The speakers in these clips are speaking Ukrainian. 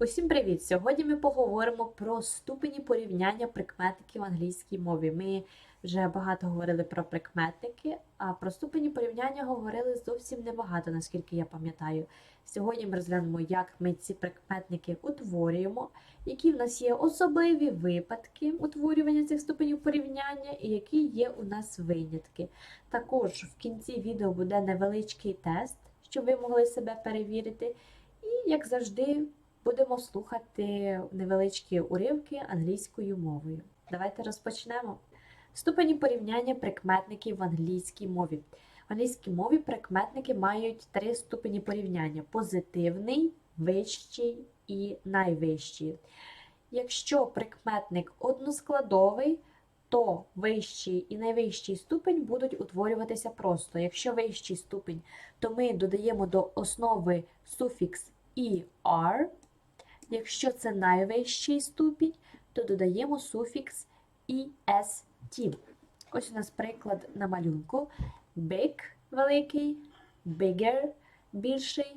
Усім привіт! Сьогодні ми поговоримо про ступені порівняння прикметників в англійській мові. Ми вже багато говорили про прикметники, а про ступені порівняння говорили зовсім небагато, наскільки я пам'ятаю. Сьогодні ми розглянемо, як ми ці прикметники утворюємо, які в нас є особливі випадки утворювання цих ступенів порівняння і які є у нас винятки. Також в кінці відео буде невеличкий тест, щоб ви могли себе перевірити. І, як завжди, будемо слухати невеличкі уривки англійською мовою. Давайте розпочнемо. Ступені порівняння прикметників в англійській мові. В англійській мові прикметники мають три ступені порівняння: позитивний, вищий і найвищий. Якщо прикметник односкладовий, то вищий і найвищий ступень будуть утворюватися просто. Якщо вищий ступень, то ми додаємо до основи суфікс er. Якщо це найвищий ступінь, то додаємо суфікс est. Ось у нас приклад на малюнку. Big великий, bigger більший,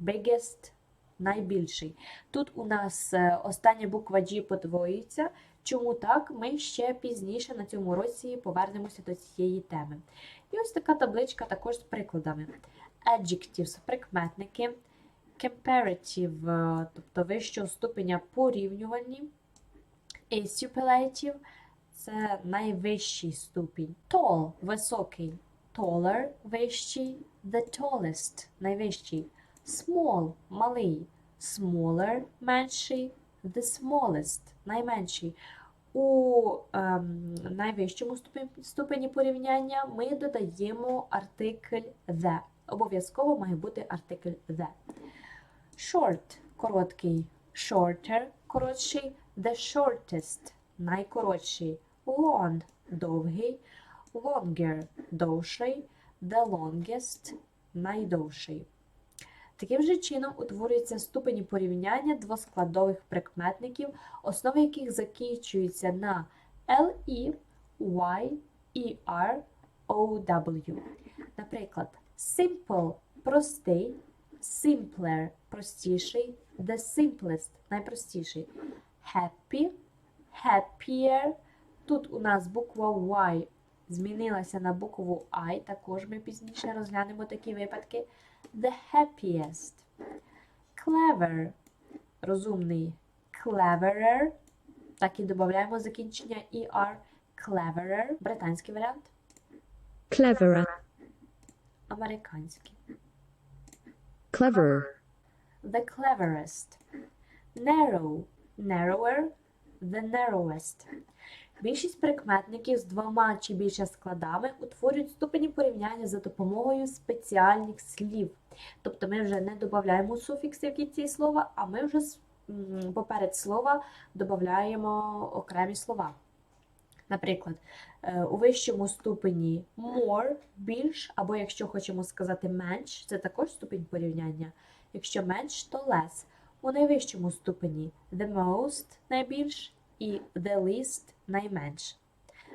biggest найбільший. Тут у нас е, остання буква G подвоюється. Чому так? Ми ще пізніше на цьому році повернемося до цієї теми. І ось така табличка також з прикладами. Adjectives – прикметники, comparative, е, тобто вищого ступеня порівнювальні, і superlative – це найвищий ступінь. Tall – високий, taller – вищий, the tallest – найвищий. Small – малий, smaller – менший, the smallest – найменший. У ем, найвищому ступені, ступені порівняння ми додаємо артикль the. Обов'язково має бути артикль the. Short – короткий, shorter – коротший, the shortest – найкоротший. Long – довгий, longer – довший, the longest – найдовший. Таким же чином утворюються ступені порівняння двоскладових прикметників, основи яких закінчуються на LE, Y, ER, OW. Наприклад, simple простий, simpler простіший, the simplest найпростіший. Happy, happier. Тут у нас буква Y змінилася на букву I, також ми пізніше розглянемо такі випадки. The happiest. Clever. Розумний. Cleverer. Так і додаємо закінчення ER. Cleverer. Британський варіант. cleverer, Американський. cleverer, The cleverest. Narrow. Narrower. The narrowest. Більшість прикметників з двома чи більше складами утворюють ступені порівняння за допомогою спеціальних слів. Тобто ми вже не додаємо суфікси в кінці слова, а ми вже поперед слова додаємо окремі слова. Наприклад, е, у вищому ступені more більш, або якщо хочемо сказати менш, це також ступінь порівняння. Якщо менш, то less. У найвищому ступені the most найбільш і the least найменш.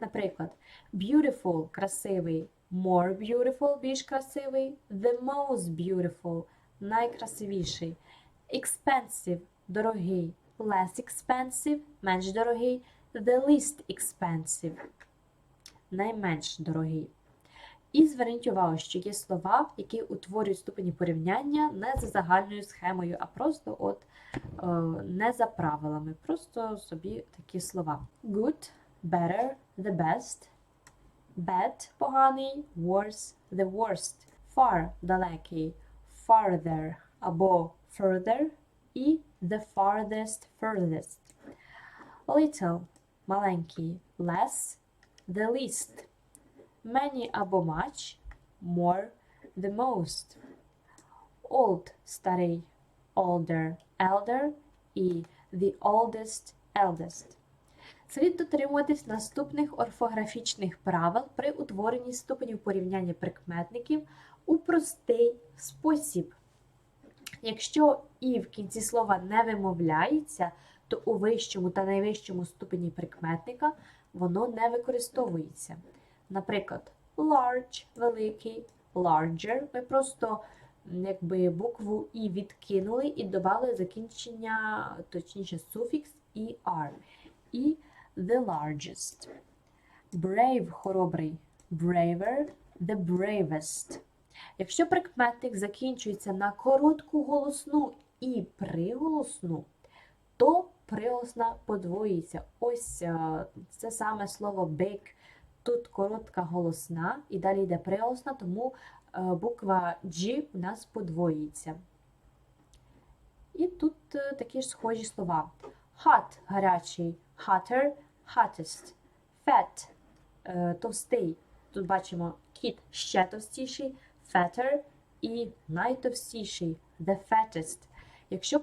Наприклад, beautiful красивий, more beautiful більш красивий, the most beautiful найкрасивіший, expensive дорогий, less expensive менш дорогий, the least expensive найменш дорогий. І зверніть увагу, що є слова, які утворюють ступені порівняння не за загальною схемою, а просто от е, не за правилами. Просто собі такі слова. Good, better, the best, bad поганий, worse, the worst, far далекий, farther або further і the farthest furthest. Little маленький, less, the least many або much, more, the most. Old старий, older, elder і the oldest, eldest. Слід дотримуватись наступних орфографічних правил при утворенні ступенів порівняння прикметників у простий спосіб. Якщо і в кінці слова не вимовляється, то у вищому та найвищому ступені прикметника воно не використовується. Наприклад, large великий, larger. Ми просто якби букву І відкинули і додали закінчення, точніше, суфікс ER. І the largest. Brave хоробрий. Braver, the bravest. Якщо прикметник закінчується на коротку голосну і приголосну, то приголосна подвоїться. Ось е, це саме слово big. Тут коротка голосна і далі йде приголосна, тому е, буква G у нас подвоїться. І тут е, такі ж схожі слова. Hot – гарячий, hotter – hottest, fat е, – товстий. Тут бачимо кіт ще товстіший, fatter і найтовстіший the fattest. Якщо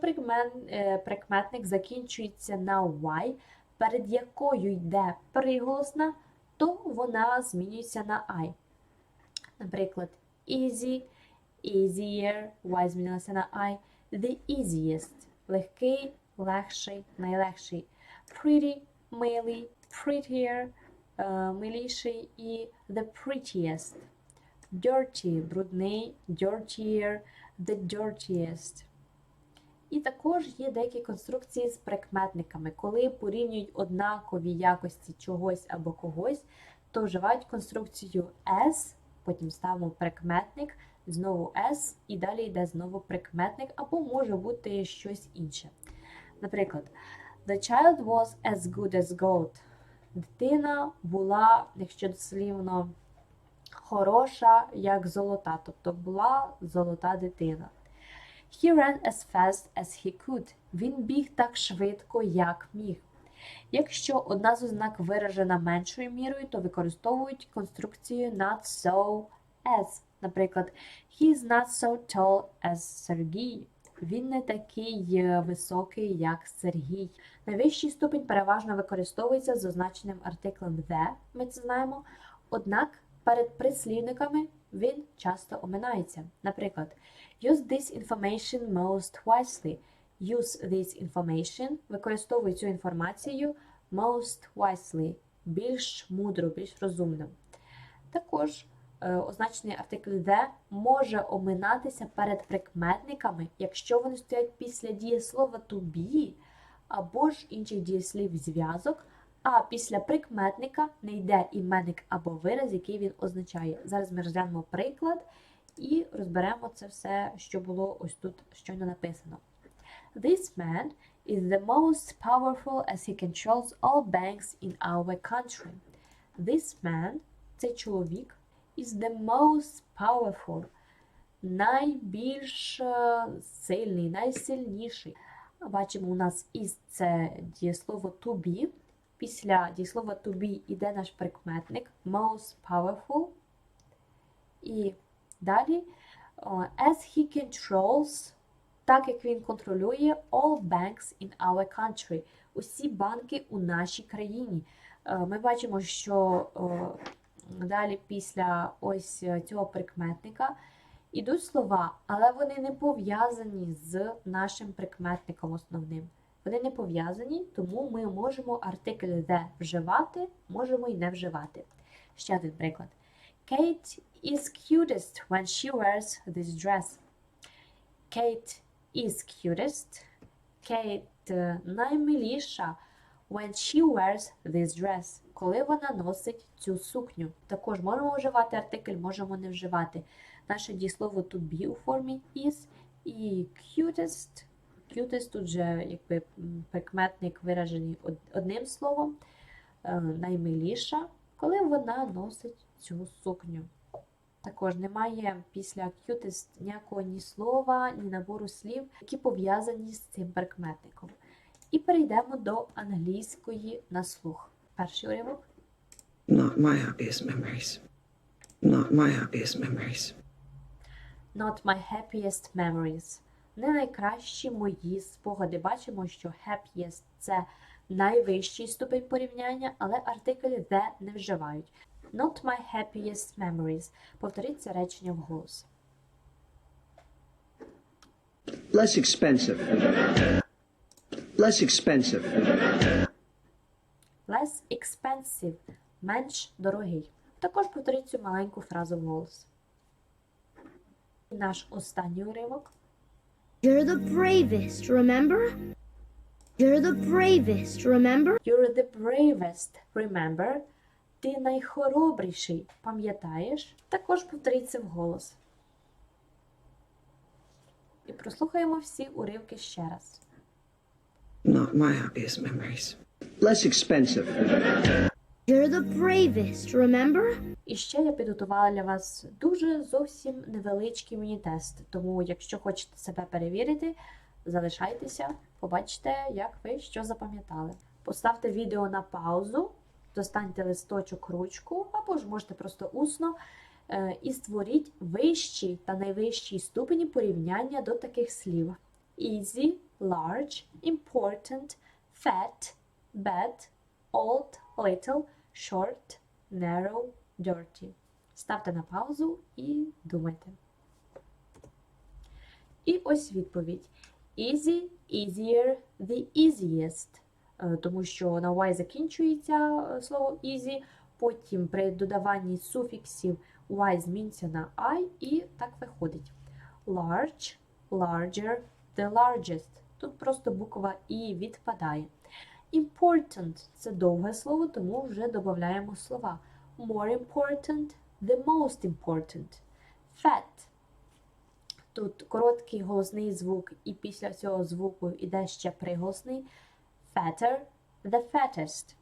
прикметник закінчується на y, перед якою йде приголосна, то вона змінюється на I. Наприклад, easy, easier, y змінилася на I, the easiest, легкий, легший, найлегший, pretty, милий, prettier, е, миліший. І the prettiest. Dirty, брудний, dirtier, the dirtiest. І також є деякі конструкції з прикметниками. Коли порівнюють однакові якості чогось або когось, то вживають конструкцію S, потім ставимо прикметник, знову S, і далі йде знову прикметник, або може бути щось інше. Наприклад, The child was as good as gold. Дитина була, якщо дослівно, хороша, як золота, тобто була золота дитина. He ran as fast as he could. Він біг так швидко, як міг. Якщо одна з ознак виражена меншою мірою, то використовують конструкцію not so as. Наприклад, he is not so tall as Сергій. Він не такий е, високий, як Сергій. Найвищий ступінь переважно використовується з означеним артиклем the, ми це знаємо. Однак перед прислівниками він часто оминається. Наприклад, use this information most wisely. Use this information використовуй цю інформацію most wisely, більш мудро, більш розумно. Також е, означений артикль the може оминатися перед прикметниками, якщо вони стоять після дієслова to be або ж інших дієслів зв'язок, а після прикметника не йде іменник або вираз, який він означає. Зараз ми розглянемо приклад і розберемо це все, що було ось тут щойно написано. This man is the most powerful as he controls all banks in our country. This man, цей чоловік, is the most powerful, найбільш е, сильний, найсильніший. Бачимо, у нас is це дієслово to be. Після дієслова to be йде наш прикметник most powerful. І далі о, as he controls, так як він контролює all banks in our country, усі банки у нашій країні. Е, Ми бачимо, що далі після ось е, цього прикметника ідуть слова, але вони не пов'язані з нашим прикметником основним. Вони не пов'язані, тому ми можемо артикль the вживати, можемо і не вживати. Ще один приклад. Kate is cutest when she wears this dress. Kate is cutest. Kate е, наймиліша when she wears this dress. Коли вона носить цю сукню. Також можемо вживати артикль, можемо не вживати. Наше дієслово to be у формі is і cutest. Cutest тут же якби прикметник виражений одним словом. Е, Наймиліша, коли вона носить цю сукню. Також немає після cutest ніякого ні слова, ні набору слів, які пов'язані з цим прикметником. І перейдемо до англійської на слух. Перший уривок. Not my happiest memories. Not my happiest memories. Not my happiest memories. Не найкращі мої спогади. Бачимо, що happiest – це найвищий ступень порівняння, але артикль the не вживають. Not my happiest memories. Повторіть це речення вголос. Less expensive. Less expensive. Less expensive – менш дорогий. Також повторіть цю маленьку фразу вголос. І наш останній уривок. You're the bravest, remember? You're the bravest, remember? You're the bravest, remember? Ти найхоробріший, пам'ятаєш? Також повторіться вголос. І прослухаємо всі уривки ще раз. Not my happiest memories. Less expensive. You're the bravest, remember? І ще я підготувала для вас дуже зовсім невеличкий міні-тест. Тому, якщо хочете себе перевірити, залишайтеся, побачите, як ви що запам'ятали. Поставте відео на паузу, достаньте листочок, ручку, або ж можете просто усно е, і створіть вищий та найвищий ступені порівняння до таких слів: easy, large, important, fat, bad, old, little, short, narrow, dirty. Ставте на паузу і думайте. І ось відповідь. Easy, easier, the easiest. Е, Тому що на y закінчується е, слово easy, потім при додаванні суфіксів y зміниться на I і так виходить. Large, larger, the largest. Тут просто буква І відпадає. Important це довге слово, тому вже додаємо слова. More important, the most important. Fat. Тут короткий голосний звук, і після цього звуку йде ще приголосний. Fatter, the fattest.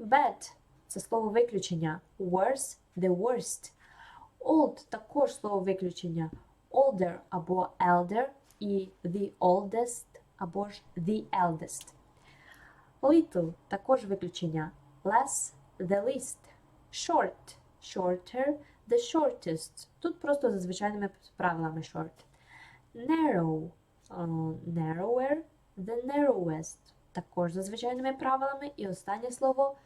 Bad це слово виключення. Worse, the worst. Old також слово виключення. Older або elder і the oldest або ж the eldest. Little також виключення. Less, the least. Short, shorter, the shortest. Тут просто за звичайними правилами short. Narrow, narrower, the narrowest. Також за звичайними правилами. І останнє слово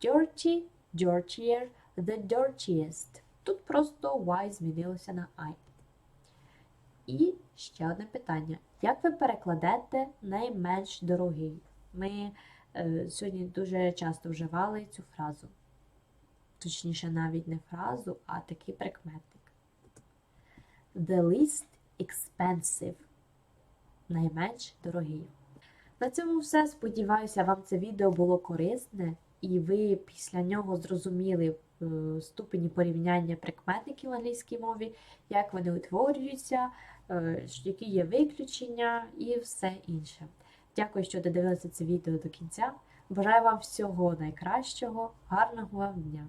dirty, dirtier, the dirtiest. Тут просто Y змінилося на I. І ще одне питання. Як ви перекладете найменш дорогий? Ми е, сьогодні дуже часто вживали цю фразу. Точніше, навіть не фразу, а такий прикметник. The least expensive. Найменш дорогий. На цьому все. Сподіваюся, вам це відео було корисне, і ви після нього зрозуміли е, ступені порівняння прикметників в англійській мові, як вони утворюються, е, які є виключення і все інше. Дякую, що додивилися це відео до кінця. Бажаю вам всього найкращого, гарного вам дня!